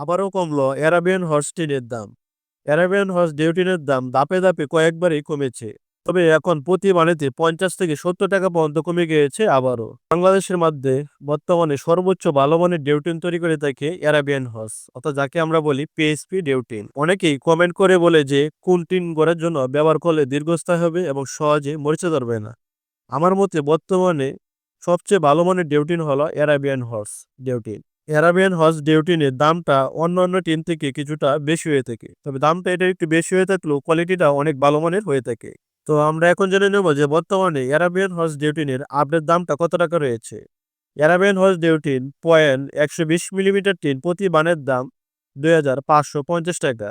আবারও কমলো Arabian horse টিনের দাম। অ্যারাবিয়ান হর্স ডিউটিনের দাম ধাপে ধাপে কয়েকবারই কমেছে। তবে এখন প্রতি মানেতে পঞ্চাশ থেকে সত্তর টাকা পর্যন্ত কমে গিয়েছে আবারও। বাংলাদেশের মধ্যে বর্তমানে সর্বোচ্চ ভালো মানের ডিউটিন তৈরি করে থাকে অ্যারাবিয়ান হর্স অর্থাৎ যাকে আমরা বলি পিএসপি ডিউটিন। অনেকেই কমেন্ট করে বলে যে, কোন টিন গড়ার জন্য ব্যবহার করলে দীর্ঘস্থায়ী হবে এবং সহজে মরিচা ধরবে না। আমার মতে বর্তমানে সবচেয়ে ভালো মানের ডিউটিন হলো অ্যারাবিয়ান হর্স ডিউটিন। অ্যারাবিয়ান হজ ডিউটিনের দামটা অন্য অন্য টিন থেকে কিছুটা বেশি হয়ে থাকে। তবে দামটা এটা একটু বেশি হয়ে থাকলেও কোয়ালিটিটা অনেক ভালো মানের হয়ে থাকে। তো আমরা এখন জেনে নেব যে বর্তমানে অ্যারাবিয়ান হর্স ডিউটিনের আপডেট দামটা কত টাকা রয়েছে। অ্যারাবিয়ান হর্স ডিউটিন পয়েন্ট একশো বিশ মিলিমিটার টিন প্রতি বানের দাম দুই হাজার পাঁচশো পঞ্চাশ টাকা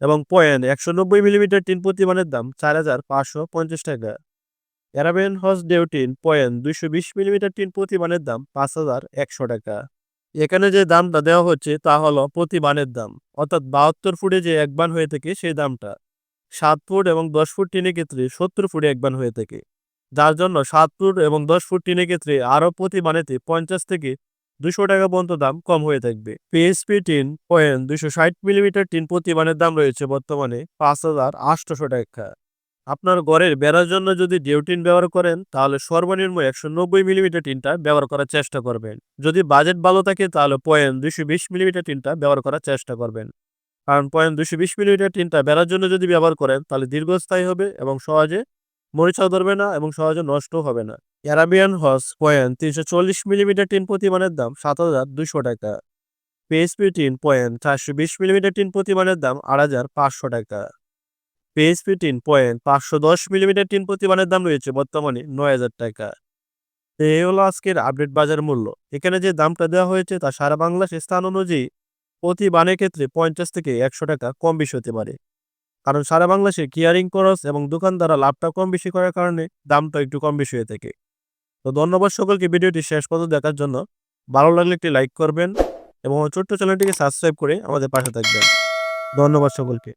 এবং পয়েন্ট একশো নব্বই মিলিমিটার টিন প্রতি বানের দাম চার হাজার পাঁচশো পঞ্চাশ টাকা। অ্যারাবিয়ান হজ ডিউটিন পয়েন্ট দুইশো বিশ মিলিমিটার টিন প্রতি বানের দাম পাঁচ হাজার একশো টাকা। এখানে যে দামটা দেওয়া হচ্ছে তা হলো প্রতি বানের দাম। অর্থাৎ বাহাত্তর ফুটে যে এক বান হয়ে থাকে সেই দামটা। সাত ফুট এবং দশ ফুট টিনের ক্ষেত্রে সত্তর ফুটে এক বান হয়ে থাকে। যার জন্য সাত ফুট এবং দশ ফুট টিনের ক্ষেত্রে আরও প্রতি বানেতে পঞ্চাশ থেকে দুশো টাকা পর্যন্ত দাম কম হয়ে থাকবে। পিএসপি টিন পয়েন্ট দুশো ষাট মিলিমিটার টিন প্রতি বানের দাম রয়েছে বর্তমানে পাঁচ হাজার আটশোশো টাকা। আপনার ঘরের বেড়ার জন্য যদি ডিউটিন ব্যবহার করেন, তাহলে সর্বনিম্ন একশো নব্বই মিলিমিটার টিনটা ব্যবহার করার চেষ্টা করবেন। যদি বাজেট ভালো থাকে, তাহলে পয়েন্ট দুশো বিশ মিলিমিটার টিনটা ব্যবহার করার চেষ্টা করবেন। কারণ পয়েন্ট দুশো বিশ মিলিমিটার টিনটা বেড়ার জন্য যদি ব্যবহার করেন, তাহলে দীর্ঘস্থায়ী হবে এবং সহজে মরিচাও ধরবে না এবং সহজে নষ্ট হবে না। অ্যারাবিয়ান হর্স পয়েন্ট তিনশো চল্লিশ মিলিমিটার টিন প্রতিমানের দাম সাত হাজার দুশো টাকা। পিএসপি টিন পয়েন্ট চারশো বিশ মিলিমিটার টিন প্রতিমানের দাম আট হাজার পাঁচশো টাকা। পিএসপি টিন পয়েন্ট পাঁচশো দশ মিলিমিটার টিন প্রতিমানের দাম রয়েছে বর্তমানে নয় হাজার টাকা। তো এই হলো আজকের আপডেট বাজার মূল্য। এখানে যে দামটা দেওয়া হয়েছে তা সারা বাংলাদেশের স্থান অনুযায়ী প্রতি বানের ক্ষেত্রে পঞ্চাশ থেকে একশো টাকা কম বেশি হতে পারে। কারণ সারা বাংলাদেশে কিয়ারিং খরচ এবং দোকানদাররা লাভটা কম বেশি করার কারণে দামটা একটু কম বেশি হয়ে থাকে। তো ধন্যবাদ সকলকে ভিডিওটি শেষ পর্যন্ত দেখার জন্য। ভালো লাগলে একটি লাইক করবেন এবং ছোট্ট চ্যানেলটিকে সাবস্ক্রাইব করে আমাদের পাশে থাকবেন। ধন্যবাদ সকলকে।